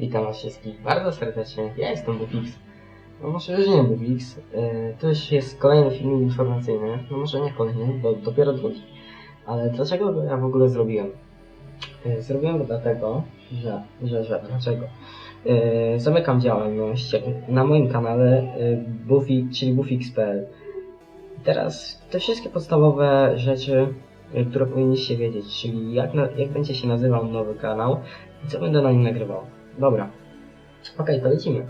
Witam was wszystkich bardzo serdecznie. Ja jestem Bufix. No może już nie Bufix. Yy, to już jest kolejny film informacyjny. No może nie kolejny, bo dopiero drugi. Ale dlaczego go ja w ogóle zrobiłem? Yy, zrobiłem go dlatego, że, że, że, dlaczego? Yy, zamykam działalność na moim kanale yy, Bufix, czyli Bufix.pl. Teraz te wszystkie podstawowe rzeczy, które powinniście wiedzieć, czyli jak, jak będzie się nazywał nowy kanał i co będę na nim nagrywał. Dobra. Okej, to lecimy.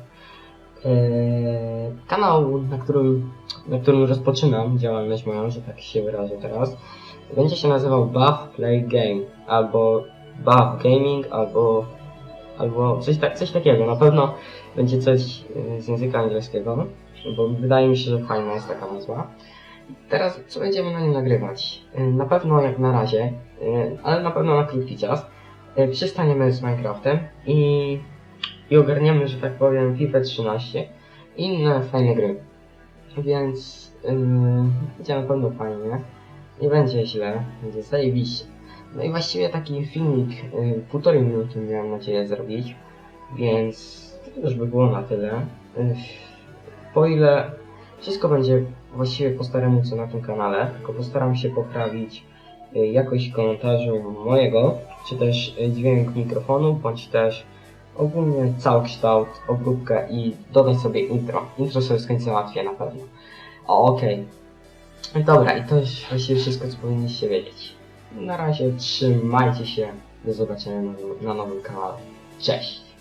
Eee, kanał, na którym, na którym rozpoczynam działalność moją, że tak się wyrażę teraz, będzie się nazywał Buff Play Game, albo Buff Gaming, albo, albo coś, tak, coś takiego. Na pewno będzie coś e, z języka angielskiego, bo wydaje mi się, że fajna jest taka nazwa. Teraz co będziemy na nim nagrywać? E, Na pewno jak na razie, e, ale na pewno na krótki czas, e, przystaniemy z Minecraftem i, i ogarniemy, że tak powiem, FIFA 13 i inne fajne gry. Więc yy, będzie na pewno fajnie, nie będzie źle, będzie zajebiście. No i właściwie taki filmik yy, półtorej minuty miałem nadzieję zrobić, więc to już by było na tyle. Yy, po ile wszystko będzie właściwie po staremu co na tym kanale, tylko postaram się poprawić y, jakość komentarzu mojego, czy też y, dźwięk mikrofonu, bądź też ogólnie całokształt, obróbkę i dodać sobie intro. Intro sobie z końca na pewno. Okej. Dobra, i to już właściwie wszystko, co powinniście wiedzieć. Na razie trzymajcie się, do zobaczenia na, na nowym kanale. Cześć!